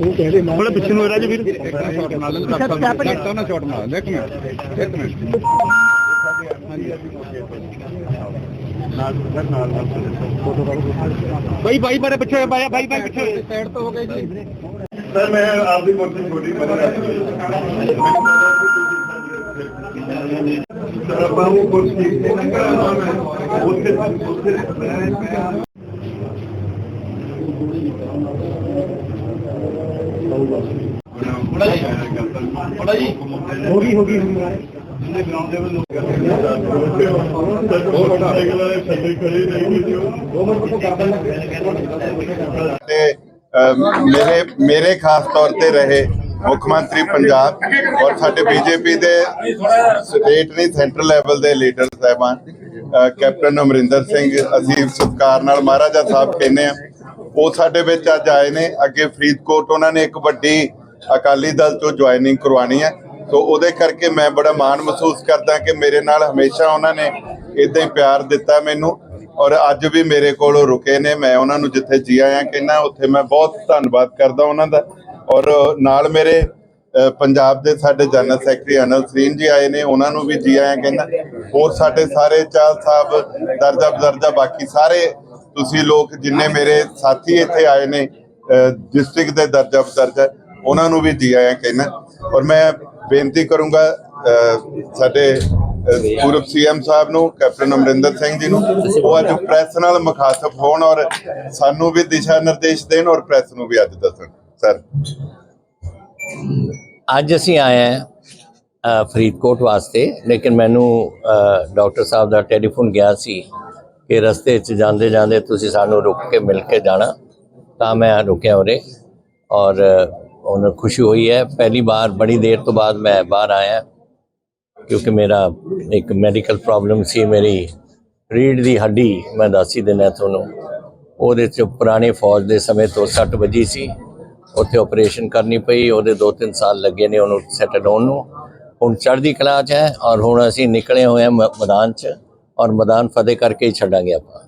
ਉਹ ਕਹਿੰਦੇ ਮੈਂ ਬੜਾ ਪਿੱਛੇ ਨੂੰ ਰਾਜ ਵੀਰ। ਨਾ ਛੋਟ ਮਾਰ ਇੱਕ ਮਿੰਟ ਇੱਕ ਮਿੰਟ ਬਾਈ ਬਾਈ ਬਾਰੇ ਪਿੱਛੇ ਬਾਈ ਬਾਈ ਬਾਈ ਪਿੱਛੇ ਸਾਈਡ ਤੋਂ ਹੋ ਗਏ ਜੀ। ਸਰ ਮੈਂ ਆਪਦੀ ਕੁਰਸੀ ਛੋਟੀ ਬਣਾ ਸਰ ਆਪਾਂ ਉਹ ਕੁਰਸੀ ਉੱਥੇ ਉੱਥੇ ਹੋ ਗਈ ਹੋ ਗਈ ਬਹੁਤ ਸਾਈਕਲ ਵਾਲੇ ਥੱਲੇ ਖੜੇ ਨਹੀਂ ਤੇ ਮੇਰੇ ਮੇਰੇ ਖਾਸ ਤੌਰ ਤੇ ਰਹੇ ਮੁੱਖ ਮੰਤਰੀ ਪੰਜਾਬ ਔਰ ਸਾਡੇ ਬੀਜੇਪੀ ਦੇ ਸਟੇਟ ਨਹੀਂ ਸੈਂਟਰਲ ਲੈਵਲ ਦੇ ਲੀਡਰ ਸਾਹਿਬਾਨ ਕੈਪਟਨ ਅਮਰਿੰਦਰ ਸਿੰਘ ਅਸੀਂ ਸਤਿਕਾਰ ਨਾਲ ਮਹਾਰਾਜਾ ਸਾਹਿਬ ਕਹਿੰਦੇ ਆ ਉਹ ਸਾਡੇ ਵਿੱਚ ਅੱਜ ਆਏ ਨੇ, ਅੱਗੇ ਫਰੀਦਕੋਟ ਉਹਨਾਂ ਨੇ ਇੱਕ ਵੱਡੀ ਅਕਾਲੀ ਦਲ ਤੋਂ ਜੁਆਇਨਿੰਗ ਕਰਵਾਣੀ ਹੈ। ਸੋ ਉਹਦੇ ਕਰਕੇ ਮੈਂ ਬੜਾ ਮਾਣ ਮਹਿਸੂਸ ਕਰਦਾ ਕਿ ਮੇਰੇ ਨਾਲ ਹਮੇਸ਼ਾ ਉਹਨਾਂ ਨੇ ਇਦਾਂ ਹੀ ਪਿਆਰ ਦਿੱਤਾ ਮੈਨੂੰ ਔਰ ਅੱਜ ਵੀ ਮੇਰੇ ਕੋਲ ਰੁਕੇ ਨੇ। ਮੈਂ ਉਹਨਾਂ ਨੂੰ ਜਿੱਥੇ ਜੀ ਆਇਆ ਕਹਿੰਦਾ, ਉੱਥੇ ਮੈਂ ਬਹੁਤ ਧੰਨਵਾਦ ਕਰਦਾ ਉਹਨਾਂ ਦਾ। ਔਰ ਨਾਲ ਮੇਰੇ ਪੰਜਾਬ ਦੇ ਸਾਡੇ ਜਨਰਲ ਸੈਕਟਰੀ ਅਨਲ ਸਰੀਨ ਜੀ ਆਏ ਨੇ, ਉਹਨਾਂ ਨੂੰ ਵੀ ਜੀ ਆਇਆਂ ਕਹਿੰਦਾ। ਹੋਰ ਸਾਡੇ ਸਾਰੇ ਚਾਲ ਸਾਹਿਬ ਦਰਜਾ ਬਦਰਜਾ ਬਾਕੀ ਸਾਰੇ ਤੁਸੀਂ ਲੋਕ ਜਿੰਨੇ ਮੇਰੇ ਸਾਥੀ ਇੱਥੇ ਆਏ ਨੇ ਡਿਸਟ੍ਰਿਕਟ ਦੇ ਦਰਜਾ ਬਦਰਜਾ ਉਹਨਾਂ ਨੂੰ ਵੀ ਜੀ ਆਇਆਂ ਕਹਿੰਦਾ ਔਰ ਮੈਂ ਬੇਨਤੀ ਕਰੂੰਗਾ ਸਾਡੇ ਅ, ਪੂਰਬ ਸੀਐਮ ਸਾਹਿਬ ਨੂੰ ਕੈਪਟਨ ਅਮਰਿੰਦਰ ਸਿੰਘ ਜੀ ਨੂੰ ਉਹ ਅੱਜ ਪ੍ਰੈਸ ਨਾਲ ਮੁਖਾਤਬ ਹੋਣ ਔਰ ਸਾਨੂੰ ਵੀ ਦਿਸ਼ਾ ਨਿਰਦੇਸ਼ ਦੇਣ ਔਰ ਪ੍ਰੈਸ ਨੂੰ ਵੀ ਅੱਜ ਦੱਸਣ। ਸਰ। ਅੱਜ ਅਸੀਂ ਆਏ ਹਾਂ ਫਰੀਦਕੋਟ ਵਾਸਤੇ ਲੇਕਿਨ ਮੈਨੂੰ ਡਾਕਟਰ ਸਾਹਿਬ ਦਾ ਟੈਲੀਫੋਨ ਗਿਆ ਸੀ। ਕਿ ਰਸਤੇ 'ਚ ਜਾਂਦੇ ਜਾਂਦੇ ਤੁਸੀਂ ਸਾਨੂੰ ਰੁਕ ਕੇ ਮਿਲ ਕੇ ਜਾਣਾ, ਤਾਂ ਮੈਂ ਰੁਕਿਆ ਉਰੇ ਔਰ ਉਹਨੂੰ ਖੁਸ਼ੀ ਹੋਈ ਹੈ। ਪਹਿਲੀ ਵਾਰ, ਬੜੀ ਦੇਰ ਤੋਂ ਬਾਅਦ ਮੈਂ ਬਾਹਰ ਆਇਆ ਕਿਉਂਕਿ ਮੇਰਾ ਇੱਕ ਮੈਡੀਕਲ ਪ੍ਰੋਬਲਮ ਸੀ, ਮੇਰੀ ਰੀੜ ਦੀ ਹੱਡੀ ਮੈਂ ਦੱਸ ਹੀ ਦਿੰਦਾ ਤੁਹਾਨੂੰ। ਉਹਦੇ 'ਚ ਪੁਰਾਣੇ ਫੌਜ ਦੇ ਸਮੇਂ ਤੋਂ ਸੱਟ ਵੱਜੀ ਸੀ। ਉੱਥੇ ਆਪਰੇਸ਼ਨ ਕਰਨੀ ਪਈ, ਉਹਦੇ 2-3 ਸਾਲ ਲੱਗੇ ਨੇ ਉਹਨੂੰ ਸੈਟਲ ਹੋਣ ਨੂੰ। ਹੁਣ ਚੜ੍ਹਦੀ ਕਲਾ 'ਚ ਹੈ ਔਰ ਹੁਣ ਅਸੀਂ ਨਿਕਲੇ ਹੋਏ ਹਾਂ ਮ- ਮੈਦਾਨ 'ਚ। ਔਰ ਮੈਦਾਨ ਫਤਿਹ ਕਰਕੇ ਹੀ ਛੱਡਾਂਗੇ ਆਪਾਂ।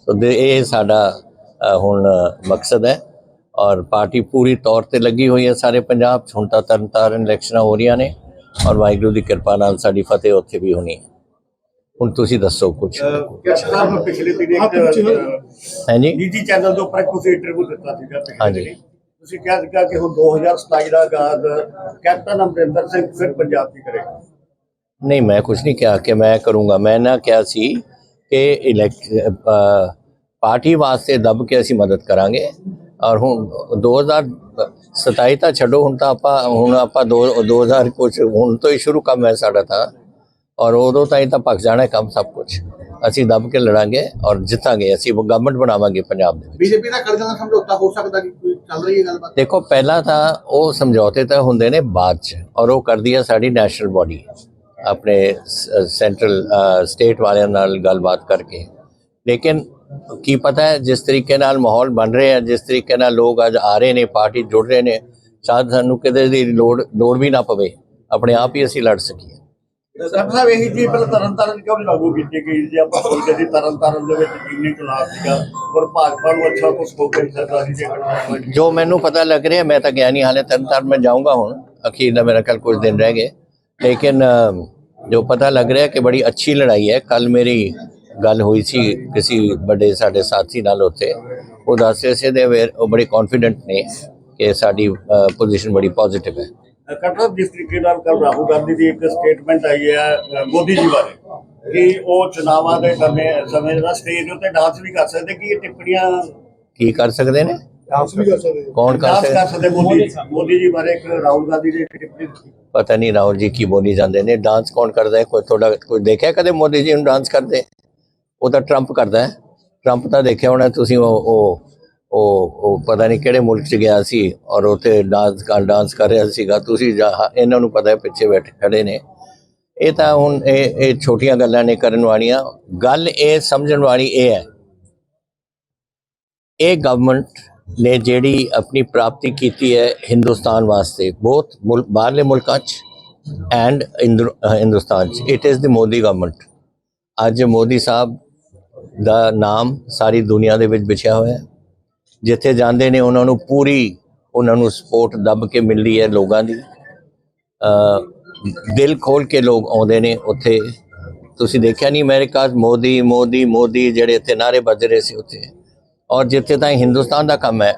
ਸੋ ਇਹ ਸਾਡਾ ਹੁਣ ਮਕਸਦ ਹੈ। ਔਰ ਪਾਰਟੀ ਪੂਰੀ ਤੌਰ ਤੇ ਲੱਗੀ ਹੋਈ ਹੈ ਸਾਰੇ ਪੰਜਾਬ 'ਚ। ਹੁਣ ਤਾਂ ਤਰਨ ਤਾਰਨ ਇਲੈਕਸ਼ਨਾਂ ਹੋ ਰਹੀਆਂ ਨੇ ਔਰ ਵਾਹਿਗੁਰੂ ਦੀ ਕਿਰਪਾ ਨਾਲ ਸਾਡੀ ਫਤਿਹ ਉੱਥੇ ਵੀ ਹੋਣੀ ਹੈ। ਹੁਣ ਤੁਸੀਂ ਦੱਸੋ ਕੁਝ ਸਾਹਿਬ ਪਿਛਲੇ ਦਿਨ ਇੱਕ ਹਾਂਜੀ ਨਿੱਜੀ ਚੈਨਲ ਦੇ ਉੱਪਰ ਇੱਕ ਤੁਸੀਂ ਇੰਟਰਵਿਊ ਦਿੱਤਾ ਸੀਗਾ ਹਾਂਜੀ। ਤੁਸੀਂ ਕਿਹਾ ਸੀਗਾ ਕਿ ਹੁਣ 2027 ਦਾ ਆਗਾਜ਼ ਕੈਪਟਨ ਅਮਰਿੰਦਰ ਸਿੰਘ ਫਿਰ ਪੰਜਾਬ ਦੀ ਕਰੇਗਾ। ਨਹੀਂ ਮੈਂ ਕੁਝ ਨਹੀਂ ਕਿਹਾ ਕਿ ਮੈਂ ਕਰੂੰਗਾ। ਮੈਂ ਨਾ ਕਿਹਾ ਸੀ ਕਿ ਇਲੈਕਟ ਪਾਰਟੀ ਵਾਸਤੇ ਦਬ ਕੇ ਅਸੀਂ ਮਦਦ ਕਰਾਂਗੇ। ਔਰ ਹੁਣ 2027 ਤਾਂ ਛੱਡੋ ਹੁਣ ਤਾਂ ਆਪਾਂ ਹੁਣ ਆਪਾਂ ਦੋ- 2000 ਕੁਝ ਹੁਣ ਤੋਂ ਹੀ ਸ਼ੁਰੂ ਕੰਮ ਹੈ ਸਾਡਾ ਤਾਂ। ਔਰ ਉਦੋਂ ਤਾਈਂ ਤਾਂ ਭੱਜ ਜਾਣਾ ਕੰਮ ਸਭ ਕੁਝ ਅਸੀਂ ਦਬ ਕੇ ਲੜਾਂਗੇ ਔਰ ਜਿੱਤਾਂਗੇ। ਅਸੀਂ ਗਵਰਨਮੈਂਟ ਬਣਾਵਾਂਗੇ ਪੰਜਾਬ ਦੇ ਵਿੱਚ। ਬੀਜੇਪੀ ਦਾ ਕਰਜ਼ਾ ਦਾ ਸਮਝੌਤਾ ਹੋ ਸਕਦਾ ਕਿ ਕੋਈ ਚੱਲ ਰਹੀ ਹੈ ਗੱਲਬਾਤ? ਦੇਖੋ ਪਹਿਲਾਂ ਤਾਂ ਉਹ ਸਮਝੌਤੇ ਤਾਂ ਹੁੰਦੇ ਨੇ ਬਾਅਦ ਚ। ਔਰ ਉਹ ਕਰਦੀ ਹੈ ਸਾਡੀ ਨੈਸ਼ਨਲ ਬਾਡੀ ਆਪਣੇ ਸੈਂਟਰਲ ਸਟੇਟ ਵਾਲਿਆਂ ਨਾਲ ਗੱਲਬਾਤ ਕਰਕੇ ਲੇਕਿਨ ਕੀ ਪਤਾ ਹੈ ਜਿਸ ਤਰੀਕੇ ਨਾਲ ਮਾਹੌਲ ਬਣ ਰਿਹਾ ਹੈ ਜਿਸ ਤਰੀਕੇ ਨਾਲ ਲੋਕ ਅੱਜ ਆ ਰਹੇ ਨੇ ਪਾਰਟੀ ਜੁੜ ਰਹੇ ਨੇ ਸ਼ਾਇਦ ਸਾਨੂੰ ਕਿਤੇ ਦੀ ਲੋੜ ਲੋੜ ਵੀ ਨਾ ਪਵੇ ਆਪਣੇ ਆਪ ਹੀ ਅਸੀਂ ਲੜ ਸਕੀਏ ਡਾਕਟਰ ਸਾਹਿਬ ਇਹੀ ਚੀਜ਼ ਪਹਿਲਾਂ ਤਰਨ ਤਾਰਨ ਕਿਉਂ ਨਹੀਂ ਲਾਗੂ ਕੀਤੀ ਗਈ ਜੇ ਆਪਾਂ ਸੋਚਦੇ ਸੀ ਤਰਨ ਤਾਰਨ ਦੇ ਵਿੱਚ ਕਿੰਨੀ ਚੁਣਾਵ ਸੀਗਾ ਔਰ ਭਾਜਪਾ ਨੂੰ ਅੱਛਾ ਕੁਝ ਹੋ ਕੇ ਸਰਕਾਰ ਦੀ ਘਟਨਾ ਜੋ ਮੈਨੂੰ ਪਤਾ ਲੱਗ ਰਿਹਾ ਮੈਂ ਤਾਂ ਗਿਆ ਨਹੀਂ ਹਾਲੇ ਤਰਨ ਤਾਰਨ ਮੈਂ ਜਾਊਂਗਾ ਹੁਣ। ਅਖੀਰ ਦਾ ਮੇਰਾ ਕੱਲ ਕੁਝ ਦਿਨ ਰਹਿ ਗਏ। ਲੇਕਿਨ ਅ, ਜੋ ਪਤਾ ਲੱਗ ਰਿਹਾ ਕਿ ਬੜੀ ਅੱਛੀ ਲੜਾਈ ਹੈ। ਕੱਲ ਮੇਰੀ ਗੱਲ ਹੋਈ ਸੀ ਕਿਸੇ ਵੱਡੇ ਸਾਡੇ ਸਾਥੀ ਨਾਲ ਉੱਥੇ। ਉਹ ਦੱਸ ਰਹੇ ਸੀ ਦੇ ਉਹ ਬੜੇ ਕੌਨਫੀਡੈਂਟ ਨੇ ਕਿ ਸਾਡੀ ਪੋਜੀਸ਼ਨ ਬੜੀ ਪੋਜ਼ਿਟਿਵ ਹੈ। ਕਟਰ ਜਿਸ ਤਰੀਕੇ ਨਾਲ ਕੱਲ ਰਾਹੁਲ ਗਾਂਧੀ ਦੀ ਇੱਕ ਸਟੇਟਮੈਂਟ ਆਈ ਹੈ ਮੋਦੀ ਜੀ ਬਾਰੇ ਕਿ ਉਹ ਚੁਣਾਵਾਂ ਦੇ ਸਮੇਂ ਸਮੇਂ ਦਾ ਸਟੇਜ ਉੱਤੇ ਡਾਂਸ ਵੀ ਕਰ ਸਕਦੇ ਕਿ ਇਹ ਟਿੱਪਣੀਆਂ ਕੀ ਕਰ ਸਕਦੇ ਨੇ? ਡਾਂਸ ਵੀ ਕਰ ਸਕਦੇ ਕੌਣ ਕਰ ਡਾਂਸ ਕਰ ਸਕਦੇ ਸਕਦੇ ਮੋਦੀ ਮੋਦੀ ਜੀ ਬਾਰੇ ਇੱਕ ਰਾਹੁਲ ਗਾਂਧੀ ਦੀ ਇੱਕ ਟਿੱਪਣੀ ਦਿੱਤੀ। ਪਤਾ ਨਹੀਂ ਰਾਹੁਲ ਜੀ ਕੀ ਬੋਲੀ ਜਾਂਦੇ ਨੇ। ਡਾਂਸ ਕੌਣ ਕਰਦਾ ਹੈ? ਕੋਈ ਥੋੜਾ ਕੋਈ ਦੇਖਿਆ ਕਦੇ ਮੋਦੀ ਜੀ ਨੂੰ ਡਾਂਸ ਕਰਦੇ? ਉਹ ਤਾਂ ਟਰੰਪ ਕਰਦਾ ਹੈ। ਟਰੰਪ ਤਾਂ ਦੇਖਿਆ ਹੋਣਾ ਤੁਸੀਂ ਉਹ ਉਹ ਉਹ ਉਹ ਪਤਾ ਨਹੀਂ ਕਿਹੜੇ ਮੁਲਕ 'ਚ ਗਿਆ ਸੀ ਔਰ ਉੱਥੇ ਡਾਂਸ ਕਰ ਡਾਂਸ ਕਰ ਰਿਹਾ ਸੀਗਾ। ਤੁਸੀਂ ਜਾ- ਇਹਨਾਂ ਨੂੰ ਪਤਾ ਹੈ ਪਿੱਛੇ ਬੈਠੇ ਖੜੇ ਨੇ। ਇਹ ਤਾਂ ਹੁਣ ਇਹ ਇਹ ਛੋਟੀਆਂ ਗੱਲਾਂ ਨੇ ਕਰਨ ਵਾਲੀਆਂ। ਗੱਲ ਇਹ ਸਮਝਣ ਵਾਲੀ ਇਹ ਹੈ। ਇਹ ਗਵਰਨਮੈਂਟ ਨੇ ਜਿਹੜੀ ਆਪਣੀ ਪ੍ਰਾਪਤੀ ਕੀਤੀ ਹੈ ਹਿੰਦੁਸਤਾਨ ਵਾਸਤੇ, ਬਹੁਤ ਮੁਲਕ ਬਾਹਰਲੇ ਮੁਲਕਾਂ 'ਚ ਐਂਡ ਹਿੰਦੁਸਤਾਨ 'ਚ। It is the Modi government ਅੱਜ ਮੋਦੀ ਸਾਹਿਬ ਦਾ ਨਾਮ ਸਾਰੀ ਦੁਨੀਆ ਦੇ ਵਿੱਚ ਵਿਛਿਆ ਹੋਇਆ ਹੈ। ਜਿੱਥੇ ਜਾਂਦੇ ਨੇ, ਉਹਨਾਂ ਨੂੰ ਪੂਰੀ, ਉਹਨਾਂ ਨੂੰ ਸਪੋਰਟ ਦੱਬ ਕੇ ਮਿਲਦੀ ਹੈ ਲੋਕਾਂ ਦੀ। ਦਿਲ ਖੋਲ ਕੇ ਲੋਕ ਆਉਂਦੇ ਨੇ ਉੱਥੇ। ਤੁਸੀਂ ਦੇਖਿਆ ਨਹੀਂ ਅਮਰੀਕਾ 'ਚ ਮੋਦੀ ਮੋਦੀ ਮੋਦੀ ਜਿਹੜੇ ਇੱਥੇ ਨਾਰੇ ਵੱਜ ਰਹੇ ਸੀ ਉੱਥੇ। ਔਰ ਜਿੱਥੇ ਤਾਈਂ ਹਿੰਦੁਸਤਾਨ ਦਾ ਕੰਮ ਹੈ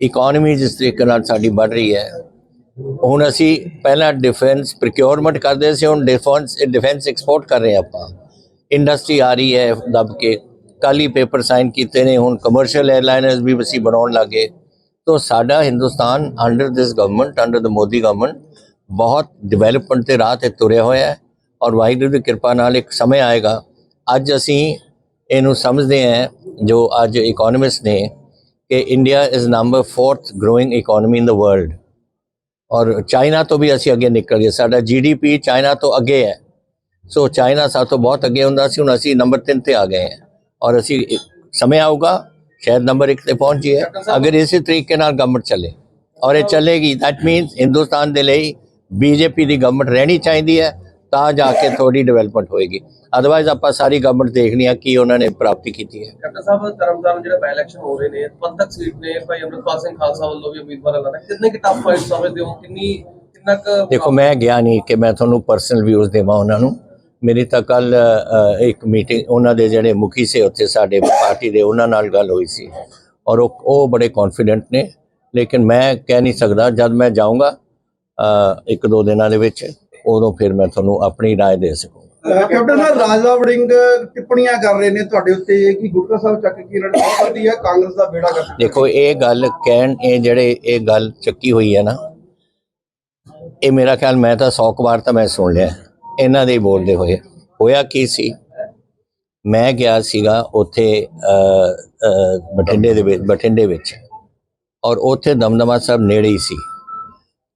ਇਕਨੋਮੀ ਜਿਸ ਤਰੀਕੇ ਨਾਲ ਸਾਡੀ ਵੱਧ ਰਹੀ ਹੈ ਹੁਣ ਅਸੀਂ ਪਹਿਲਾਂ ਡਿਫੈਂਸ ਪ੍ਰੋਕਿਉਰਮੈਂਟ ਕਰਦੇ ਸੀ ਹੁਣ ਡਿਫੈਂਸ ਡਿਫੈਂਸ ਐਕਸਪੋਰਟ ਕਰ ਰਹੇ ਹਾਂ ਆਪਾਂ ਇੰਡਸਟਰੀ ਆ ਰਹੀ ਹੈ ਦੱਬ ਕੇ ਕੱਲ੍ਹ ਹੀ ਪੇਪਰ ਸਾਈਨ ਕੀਤੇ ਨੇ ਹੁਣ ਕਮਰਸ਼ੀਅਲ 에ਅਰਲਾਈਨਰਸ ਵੀ ਅਸੀਂ ਬਣਾਉਣ ਲੱਗੇ ਤੋ ਸਾਡਾ Hindustan under this government under the Modi government ਬਹੁਤ ਡਿਵੈਲਪਮੈਂਟ ਤੇ ਰਾਹ ਤੇ ਤੁਰਿਆ ਹੋਇਆ ਹੈ ਔਰ ਵਾਹਿਗੁਰੂ ਦੀ ਕਿਰਪਾ ਨਾਲ ਇੱਕ ਸਮੇਂ ਆਏਗਾ ਅੱਜ ਅਸੀਂ ਇਹਨੂੰ ਸਮਝਦੇ ਹਾਂ ਜੋ ਅੱਜ ਇਕਨੋਮਿਸਟ ਨੇ ਕਿ India is number 4th growing economy in the world ਔਰ ਚਾਈਨਾ ਤੋਂ ਵੀ ਅਸੀਂ ਅੱਗੇ ਨਿਕਲ ਗਏ ਸਾਡਾ ਜੀਡੀਪੀ ਚਾਈਨਾ ਤੋਂ ਅੱਗੇ ਹੈ ਸੋ ਚਾਈਨਾ ਸਾਡੇ ਤੋਂ ਬਹੁਤ ਅੱਗੇ ਹੁੰਦਾ ਸੀ ਹੁਣ ਅਸੀਂ ਨੰਬਰ 3 ਤੇ ਆ ਗਏ ਹਾਂ ਔਰ ਅਸੀਂ ਇੱਕ ਸਮੇਂ ਆਊਗਾ ਸ਼ਾਇਦ ਨੰਬਰ 1 ਤੇ ਪਹੁੰਚ ਜਾਈਏ ਅਗਰ ਇਸੇ ਤਰੀਕੇ ਨਾਲ ਗਵਰਨਮੈਂਟ ਚੱਲੇ ਔਰ ਇਹ ਚੱਲੇਗੀ ਦੈਟ ਮੀਨਸ ਹਿੰਦੁਸਤਾਨ ਦੇ ਲਈ ਬੀਜੇਪੀ ਦੀ ਗਵਰਨਮੈਂਟ ਰਹਿਣੀ ਚਾਹੀਦੀ ਹੈ ਤਾਂ ਜਾ ਕੇ ਥੋੜੀ ਡਿਵੈਲਪਮੈਂਟ ਹੋਏਗੀ। ਅਦਰਵਾਇਜ਼ ਆਪਾਂ ਸਾਰੀ ਗਵਰਨਮੈਂਟ ਦੇਖਣੀ ਆ ਕੀ ਉਹਨਾਂ ਨੇ ਪ੍ਰਾਪਤੀ ਕੀਤੀ ਹੈ। ਡਾਕਟਰ ਸਾਹਿਬ ਤਰਨਤਾਰਨ ਜਿਹੜੇ ਬਾਈ ਇਲੈਕਸ਼ਨ ਹੋ ਰਹੇ ਨੇ ਪੰਥਕ ਸੀਟ ਨੇ ਭਾਈ ਅੰਮ੍ਰਿਤਪਾਲ ਸਿੰਘ ਖਾਲਸਾ ਵੱਲੋਂ ਵੀ ਉਮੀਦਵਾਰ ਐਲਾਨਾ ਕਿੰਨੇ ਕਿ ਟਫ ਫਾਈਟ ਸਮਝਦੇ ਹੋ? ਕਿੰਨੀ ਕਿੰਨਾ ਕੁ ਦੇਖੋ ਮੈਂ ਗਿਆ ਨਹੀਂ ਕਿ ਮੈਂ ਤੁਹਾਨੂੰ ਪਰਸਨਲ ਵਿਊਜ਼ ਦੇਵਾਂ ਉਹਨਾਂ ਨੂੰ। ਮੇਰੀ ਤਾਂ ਕੱਲ ਇੱਕ ਮੀਟਿੰਗ ਉਹਨਾਂ ਦੇ ਜਿਹੜੇ ਮੁਖੀ ਸੇ ਉੱਥੇ ਸਾਡੇ ਪਾਰਟੀ ਦੇ ਉਹਨਾਂ ਨਾਲ ਗੱਲ ਹੋਈ ਸੀ। ਔਰ ਉਹ ਉਹ ਬੜੇ ਕੌਨਫੀਡੈਂਟ ਨੇ। ਲੇਕਿਨ ਮੈਂ ਕਹਿ ਨਹੀਂ ਸਕਦਾ ਜਦ ਮੈਂ ਜਾਊਂਗਾ ਇੱਕ ਦੋ ਦਿਨਾਂ ਦੇ ਵਿੱਚ ਉਦੋਂ ਫਿਰ ਮੈਂ ਤੁਹਾਨੂੰ ਆਪਣੀ رائے ਦੇ ਸਕੂੰਗਾ ਕੈਪਟਨ ਸਾਹਿਬ ਰਾਜਾ ਵੜਿੰਗ ਟਿੱਪਣੀਆਂ ਕਰ ਰਹੇ ਨੇ ਤੁਹਾਡੇ ਉੱਤੇ ਕਿ ਗੁਟਕਾ ਸਾਹਿਬ ਚੱਕ ਕੇ ਲੜ ਸਕਦੀ ਹੈ ਕਾਂਗਰਸ ਦਾ ਬੇੜਾ ਕਰ ਦੇਖੋ ਇਹ ਗੱਲ ਕਹਿਣ ਇਹ ਜਿਹੜੇ ਇਹ ਗੱਲ ਚੱਕੀ ਹੋਈ ਹੈ ਨਾ ਇਹ ਮੇਰਾ ਖਿਆਲ ਮੈਂ ਤਾਂ 100 ਕੁ ਵਾਰ ਤਾਂ ਮੈਂ ਸੁਣ ਲਿਆ ਇਹਨਾਂ ਦੇ ਹੀ ਬੋਲਦੇ ਹੋਏ ਹੋਇਆ ਕੀ ਸੀ ਮੈਂ ਗਿਆ ਸੀਗਾ ਉੱਥੇ ਅ, ਅ, ਬਠਿੰਡੇ ਦੇ ਵਿੱਚ ਬਠਿੰਡੇ ਵਿੱਚ ਔਰ ਉੱਥੇ ਦਮਦਮਾ ਸਾਹਿਬ ਨੇੜੇ ਹੀ ਸੀ